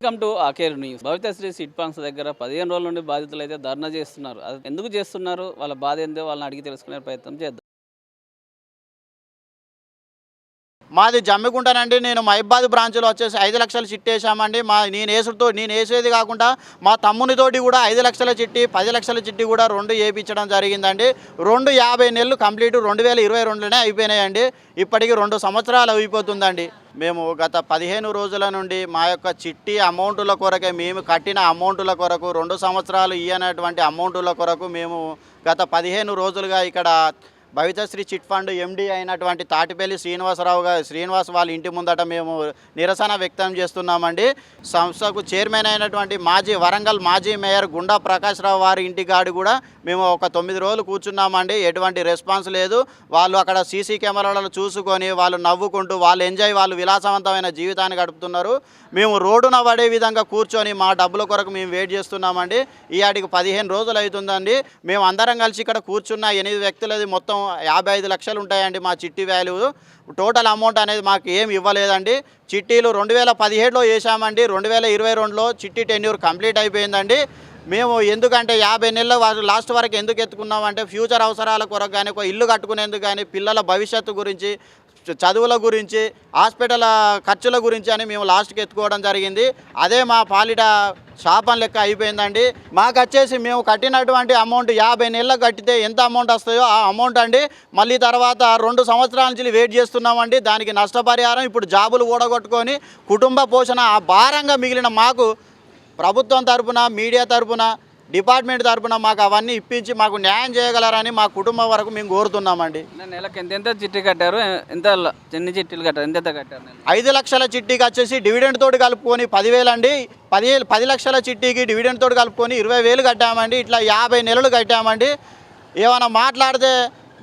Welcome to ఆకేర్ news Bhavithasri chit funds దగ్గర పదిహేను రోజుల నుండి బాధితులు అయితే ధర్నా చేస్తున్నారు. అది ఎందుకు చేస్తున్నారు? వాళ్ళ బాధ ఏందో వాళ్ళని అడిగి తెలుసుకునే ప్రయత్నం చేద్దాం. మాది జమ్మికుంటానండి. నేను మహిబాద్ బ్రాంచ్లో వచ్చేసి ఐదు లక్షల చిట్టి వేసామండి మా నేను వేసుడుతో నేను వేసేది కాకుండా మా తమ్మునితోటి కూడా ఐదు లక్షల చిట్టి పది లక్షల చిట్టి కూడా రెండు వేయించడం జరిగిందండి. రెండు యాభై నెలలు కంప్లీట్ రెండు వేల ఇరవై రెండులోనే అయిపోయినాయండి. ఇప్పటికి రెండు సంవత్సరాలు అయిపోతుందండి. మేము గత పదిహేను రోజుల నుండి మా యొక్క చిట్టి అమౌంట్ల కొరకే మేము కట్టిన అమౌంట్ల కొరకు రెండు సంవత్సరాలు ఇయ్యనటువంటి అమౌంట్ల కొరకు మేము గత పదిహేను రోజులుగా ఇక్కడ భవితశ్రీ చిట్ ఫండ్ ఎండీ అయినటువంటి తాటిపల్లి శ్రీనివాసరావు గారు శ్రీనివాస్ వాళ్ళ ఇంటి ముందట మేము నిరసన వ్యక్తం చేస్తున్నామండి. సంస్థకు చైర్మన్ అయినటువంటి మాజీ వరంగల్ మాజీ మేయర్ గుండా ప్రకాశ్రావు వారి ఇంటి కాడు కూడా మేము ఒక తొమ్మిది రోజులు కూర్చున్నామండి. ఎటువంటి రెస్పాన్స్ లేదు. వాళ్ళు అక్కడ సీసీ కెమెరాలను చూసుకొని వాళ్ళు నవ్వుకుంటూ వాళ్ళు ఎంజాయ్ వాళ్ళు విలాసవంతమైన జీవితాన్ని గడుపుతున్నారు. మేము రోడ్డున పడే విధంగా కూర్చొని మా డబ్బుల కొరకు మేము వెయిట్ చేస్తున్నామండి. ఈ ఆటికి పదిహేను రోజులు అవుతుందండి. మేము అందరం కలిసి ఇక్కడ కూర్చున్న ఎనిమిది వ్యక్తులది మొత్తం యాభై ఐదు లక్షలు ఉంటాయండి మా చిట్టి వాల్యూ. టోటల్ అమౌంట్ అనేది మాకు ఏం ఇవ్వలేదండి. చిట్టీలు రెండు వేల పదిహేడులో వేసామండి. రెండు వేల ఇరవై రెండులో చిట్టి టెన్యూర్ కంప్లీట్ అయిపోయిందండి. మేము ఎందుకంటే యాభై నెలల లాస్ట్ వరకు ఎందుకు ఎత్తుకున్నామంటే ఫ్యూచర్ అవసరాల కొరకు కానీ ఒక ఇల్లు కట్టుకునేందుకు కానీ పిల్లల భవిష్యత్తు గురించి చదువుల గురించి హాస్పిటల్ ఖర్చుల గురించి అని మేము లాస్ట్కి ఎత్తుకోవడం జరిగింది. అదే మా పాలిట శాపం లెక్క అయిపోయిందండి. మాకు వచ్చేసి మేము కట్టినటువంటి అమౌంట్ యాభై నెలలకు కట్టితే ఎంత అమౌంట్ వస్తాయో ఆ అమౌంట్ అండి. మళ్ళీ తర్వాత రెండు సంవత్సరాల నుంచి వెయిట్ చేస్తున్నామండి. దానికి నష్టపరిహారం ఇప్పుడు జాబులు ఊడగొట్టుకొని కుటుంబ పోషణ ఆ భారంగా మిగిలిన మాకు ప్రభుత్వం తరపున మీడియా తరపున డిపార్ట్మెంట్ తరపున మాకు అవన్నీ ఇప్పించి మాకు న్యాయం చేయగలరని మా కుటుంబం వరకు మేము కోరుతున్నామండి. నెలకు ఎంత ఎంత చిట్టి కట్టారు? ఎంత ఎన్ని చిట్టీలు కట్టారు? ఎంత కట్టారు ఐదు లక్షల చిట్టీకి వచ్చేసి డివిడెండ్ తోటి కలుపుకొని పదివేలు అండి. పది పది లక్షల చిట్టీకి డివిడెండ్ తోటి కలుపుకొని ఇరవై వేలు కట్టామండి. ఇట్లా యాభై నెలలు కట్టామండి. ఏమైనా మాట్లాడితే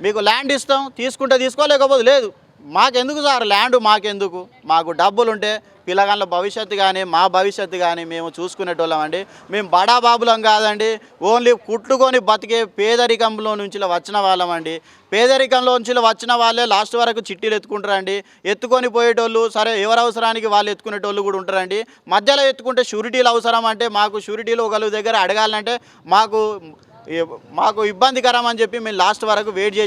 మీకు ల్యాండ్ ఇస్తాం తీసుకుంటే తీసుకో లేకపోతే లేదు. మాకెందుకు సార్? ల్యాండ్ మాకెందుకు? మాకు డబ్బులు ఉంటే పిల్లగాళ్ళ భవిష్యత్తు కానీ మా భవిష్యత్తు కానీ మేము చూసుకునేటోళ్ళం అండి. మేము బడా బాబులం కాదండి. ఓన్లీ కుట్టుకొని బతికే పేదరికంలో నుంచి వచ్చిన వాళ్ళమండి పేదరికంలో నుంచి వచ్చిన వాళ్ళే లాస్ట్ వరకు చిట్టీలు ఎత్తుకుంటారండి. ఎత్తుకొని పోయేటోళ్ళు సరే ఎవరి అవసరానికి వాళ్ళు ఎత్తుకునేటోళ్ళు కూడా ఉంటారండి. మధ్యలో ఎత్తుకుంటే షూరిటీలు అవసరం అంటే మాకు షూరిటీలు ఒకరి దగ్గర అడగాలంటే మాకు మాకు ఇబ్బందికరం అని చెప్పి మేము లాస్ట్ వరకు వెయిట్ చేసాం